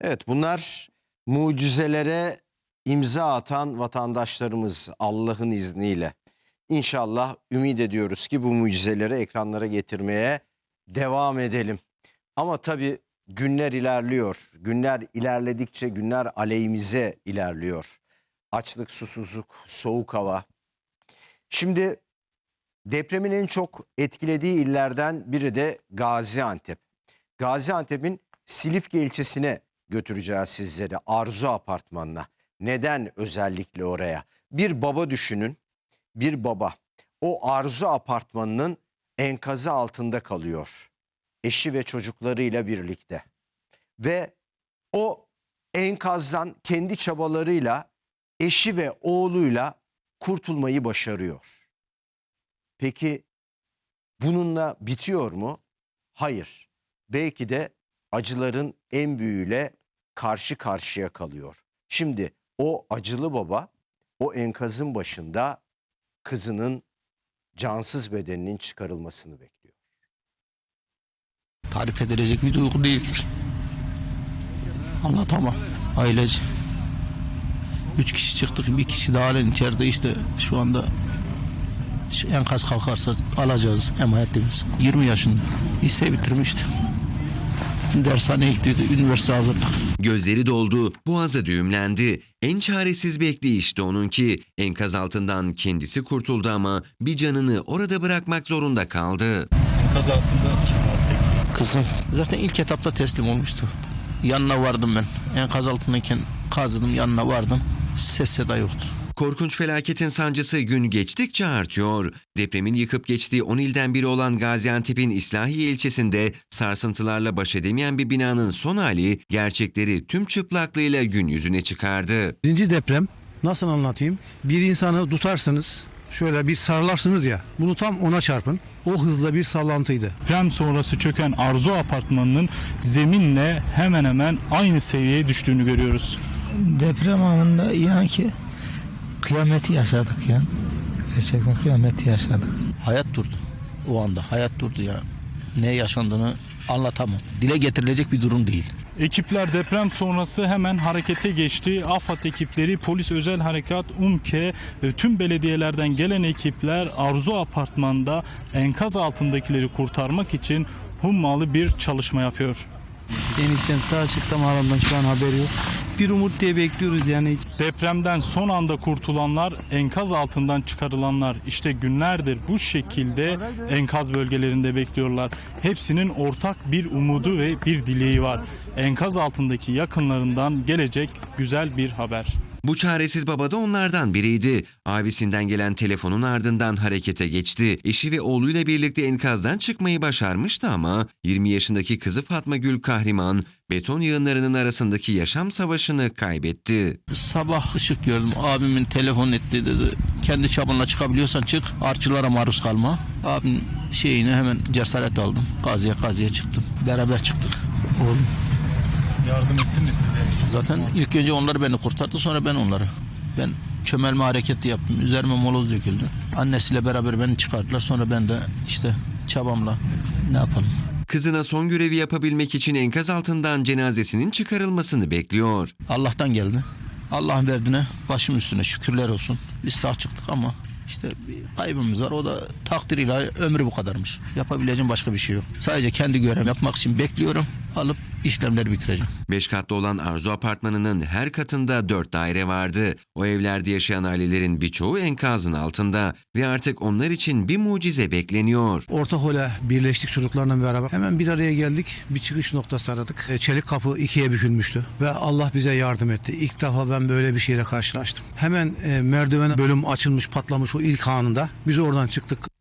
Evet bunlar mucizelere imza atan vatandaşlarımız Allah'ın izniyle. İnşallah ümit ediyoruz ki bu mucizeleri ekranlara getirmeye devam edelim. Ama tabii günler ilerliyor. Günler ilerledikçe günler aleyhimize ilerliyor. Açlık, susuzluk, soğuk hava. Şimdi depremin en çok etkilediği illerden biri de Gaziantep. Gaziantep'in Silifke ilçesine götüreceğiz sizleri Arzu Apartmanı'na. Neden özellikle oraya? Bir baba düşünün. Bir baba o Arzu Apartmanı'nın enkazı altında kalıyor. Eşi ve çocuklarıyla birlikte. Ve o enkazdan kendi çabalarıyla eşi ve oğluyla kurtulmayı başarıyor. Peki bununla bitiyor mu? Hayır. Belki de acıların en büyüğüyle karşı karşıya kalıyor. Şimdi o acılı baba o enkazın başında kızının cansız bedeninin çıkarılmasını bekliyor. tarif edilecek bir duygu değildir. Anlatamam. Ailece. Üç kişi çıktık, bir kişi daha halen içeride işte şu anda enkaz kalkarsa alacağız emanetimiz. 20 yaşında. Lise bitirmişti. Dershaneye gidiyordu, üniversite hazırlık. Gözleri doldu, boğazı düğümlendi. En çaresiz bekleyişti onunki. Enkaz altından kendisi kurtuldu ama bir canını orada bırakmak zorunda kaldı. Enkaz altında kim var peki? Kızım zaten ilk etapta teslim olmuştu. Yanına vardım ben. Enkaz altındayken kazıdım, yanına vardım. Ses seda yoktu. Korkunç felaketin sancısı gün geçtikçe artıyor. Depremin yıkıp geçtiği 10 ilden biri olan Gaziantep'in İslahiye ilçesinde sarsıntılarla baş edemeyen bir binanın son hali gerçekleri tüm çıplaklığıyla gün yüzüne çıkardı. Birinci deprem nasıl anlatayım? Bir insanı tutarsınız, şöyle bir sarlarsınız ya. Bunu tam ona çarpın. O hızla bir sallantıydı. Deprem sonrası çöken Arzu Apartmanı'nın zeminle hemen hemen aynı seviyeye düştüğünü görüyoruz. Deprem anında inan ki kıyameti yaşadık ya. Gerçekten kıyameti yaşadık. Hayat durdu. O anda hayat durdu ya. Ne yaşandığını anlatamam. Dile getirilecek bir durum değil. Ekipler deprem sonrası hemen harekete geçti. AFAD ekipleri, polis özel harekat, UMKE ve tüm belediyelerden gelen ekipler Arzu Apartman'da enkaz altındakileri kurtarmak için hummalı bir çalışma yapıyor. Eniştem sağ çıktı ama aramdan şu an haberi yok. Bir umut diye bekliyoruz yani. Depremden son anda kurtulanlar, enkaz altından çıkarılanlar işte günlerdir bu şekilde enkaz bölgelerinde bekliyorlar. Hepsinin ortak bir umudu ve bir dileği var. Enkaz altındaki yakınlarından gelecek güzel bir haber. Bu çaresiz baba da onlardan biriydi. Abisinden gelen telefonun ardından harekete geçti. Eşi ve oğluyla birlikte enkazdan çıkmayı başarmıştı ama 20 yaşındaki kızı Fatma Gül Kahriman beton yığınlarının arasındaki yaşam savaşını kaybetti. Sabah ışık gördüm. Abimin telefon etti dedi. Kendi çapınla çıkabiliyorsan çık. Artçılara maruz kalma. Abim şeyini hemen cesaret aldım. Gaziye gaziye çıktım. Beraber çıktık. Oğlum. Yardım etti mi size? Zaten ilk önce onlar beni kurtardı sonra ben onları. Ben çömelme hareketi yaptım. Üzerime moloz döküldü. Annesiyle beraber beni çıkarttılar. Sonra ben de işte çabamla ne yapalım. Kızına son görevi yapabilmek için enkaz altından cenazesinin çıkarılmasını bekliyor. Allah'tan geldi. Allah'ın verdiğine başım üstüne şükürler olsun. Biz sağ çıktık ama işte bir kaybımız var. O da takdir ilahi ömrü bu kadarmış. Yapabileceğim başka bir şey yok. Sadece kendi görevimi yapmak için bekliyorum. Alıp işlemleri bitireceğim. Beş katlı olan Arzu Apartmanı'nın her katında dört daire vardı. O evlerde yaşayan ailelerin birçoğu enkazın altında ve artık onlar için bir mucize bekleniyor. Orta hole birleştik çocuklarla beraber. Hemen bir araya geldik. Bir çıkış noktası aradık. E, Çelik kapı ikiye bükülmüştü. Ve Allah bize yardım etti. İlk defa ben böyle bir şeyle karşılaştım. Hemen e, merdiven bölüm açılmış patlamış o ilk anında. Biz oradan çıktık.